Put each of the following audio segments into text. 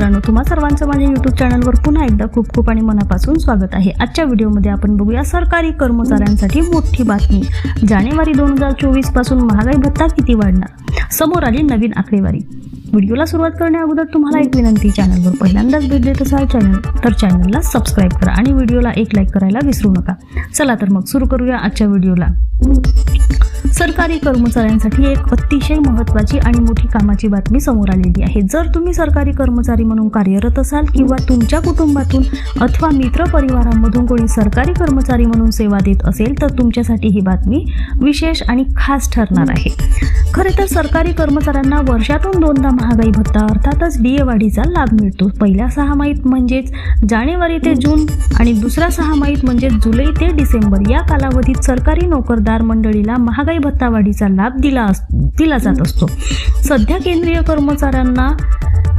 सर्वांचं माझ्या युट्यूब चॅनलवर पुन्हा एकदा खूप खूप आणि मनापासून स्वागत आहे. आजच्या व्हिडिओमध्ये आपण बघूया सरकारी कर्मचाऱ्यांसाठी मोठी बातमी. जानेवारी दोन हजार चोवीसपासून महागाई भत्ता किती वाढणार? समोर आली नवीन आकडेवारी. व्हिडिओला सुरुवात करण्या अगोदर तुम्हाला एक विनंती चॅनलवर पहिल्यांदाच भेट देत असाल चॅनल तर चॅनलला सबस्क्राईब करा आणि व्हिडिओला एक लाईक करायला विसरू नका. चला तर मग सुरू करूया आजच्या व्हिडिओला. सरकारी कर्मचाऱ्यांसाठी एक अतिशय महत्त्वाची आणि मोठी कामाची बातमी समोर आलेली आहे. जर तुम्ही सरकारी कर्मचारी म्हणून कार्यरत असाल किंवा तुमच्या कुटुंबातून अथवा मित्र परिवारांमधून कोणी सरकारी कर्मचारी म्हणून सेवा देत असेल तर तुमच्यासाठी ही बातमी विशेष आणि खास ठरणार आहे. खरे तर सरकारी कर्मचाऱ्यांना वर्षातून दोनदा महागाई भत्ता अर्थातच डी ए वाढीचा लाभ मिळतो. पहिल्या सहामाहीत म्हणजेच जानेवारी ते जून आणि दुसऱ्या सहामाहीत म्हणजेच जुलै ते डिसेंबर या कालावधीत सरकारी नोकरदार मंडळीला महागाई भत्ता वाढीचा लाभ दिला अस दिला जात असतो. सध्या केंद्रीय कर्मचाऱ्यांना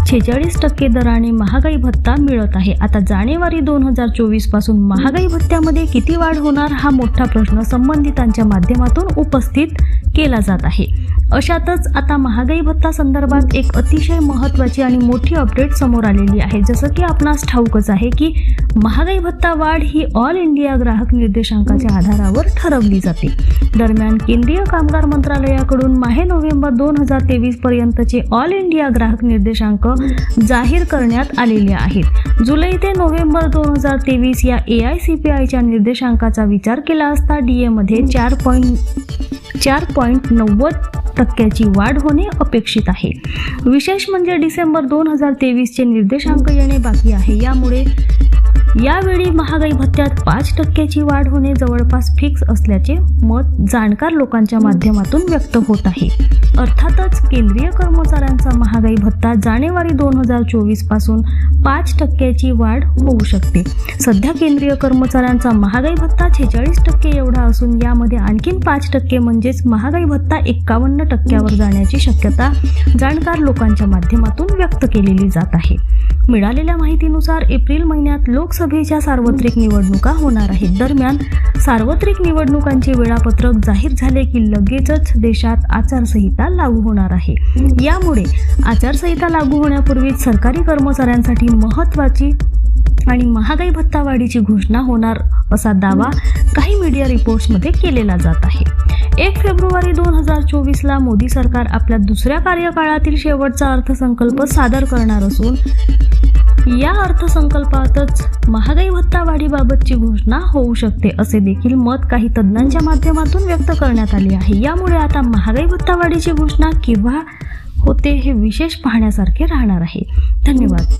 छेचाळीस टक्के दराने महागाई भत्ता मिळत आहे. आता जानेवारी दोन हजार चोवीसपासून महागाई भत्त्यामध्ये किती वाढ होणार हा मोठा प्रश्न संबंधितांच्या माध्यमातून उपस्थित केला जात आहे. अशातच आता महागाई भत्ता संदर्भात एक अतिशय महत्त्वाची आणि मोठी अपडेट समोर आलेली आहे. जसं की आपणास ठाऊकच आहे की महागाई भत्ता वाढ ही ऑल इंडिया ग्राहक निर्देशांकाच्या आधारावर ठरवली जाते. दरम्यान केंद्रीय कामगार मंत्रालयाकडून माहे नोव्हेंबर दोन हजार तेवीस पर्यंतचे ऑल इंडिया ग्राहक निर्देशांक जाहीर करण्यात आलेले आहेत. जुलै ते नोव्हेंबर दोन हजार तेवीस या ए आय सी पी आयच्या निर्देशांकाचा विचार केला असता डी एमध्ये चार पॉईंट चार पॉईंट नव्वद टक्क्याची वाढ होणे अपेक्षित आहे. विशेष म्हणजे डिसेंबर दोन हजार तेवीसचे निर्देशांक येणे बाकी आहे. यामुळे यावेळी महागाई भत्त्यात पाच टक्क्याची वाढ होणे जवळपास फिक्स असल्याचे मत जाणकार लोकांच्या माध्यमातून व्यक्त होत आहे. अर्थातच केंद्रीय कर्मचाऱ्यांचा महागाई भत्ता जानेवारी दोन हजार चोवीसपासून पाच टक्क्याची वाढ होऊ शकते. सध्या केंद्रीय कर्मचाऱ्यांचा महागाई भत्ता छेचाळीस टक्के एवढा असून यामध्ये आणखीन पाच टक्के म्हणजेच महागाई भत्ता एक्कावन्न टक्क्यावर जाण्याची शक्यता जाणकार लोकांच्या माध्यमातून व्यक्त केलेली जात आहे. मिळालेल्या माहितीनुसार एप्रिल महिन्यात लोकसभेच्या सार्वत्रिक निवडणुका होणार आहेत. दरम्यान सार्वत्रिक निवडणुकांचे वेळापत्रक जाहीर झाले की लगेचच देशात आचारसंहिता लागू होणार आहे. यामुळे आचारसंहिता लागू होण्यापूर्वीच सरकारी कर्मचाऱ्यांसाठी महत्त्वाची आणि महागाई भत्ता वाढीची घोषणा होणार असा दावा काही मीडिया रिपोर्ट्समध्ये केलेला जात आहे. एक फेब्रुवारी दोन हजार चोवीसला मोदी सरकार आपल्या दुसऱ्या कार्यकाळातील शेवटचा अर्थसंकल्प सादर करणार असून या अर्थसंकल्पातच महागाई भत्ता वाढीबाबतची घोषणा होऊ शकते असे देखील मत काही तज्ज्ञांच्या माध्यमातून व्यक्त करण्यात आले आहे. यामुळे आता महागाई भत्ता वाढीची घोषणा केव्हा होते हे विशेष पाहण्यासारखे राहणार आहे. धन्यवाद.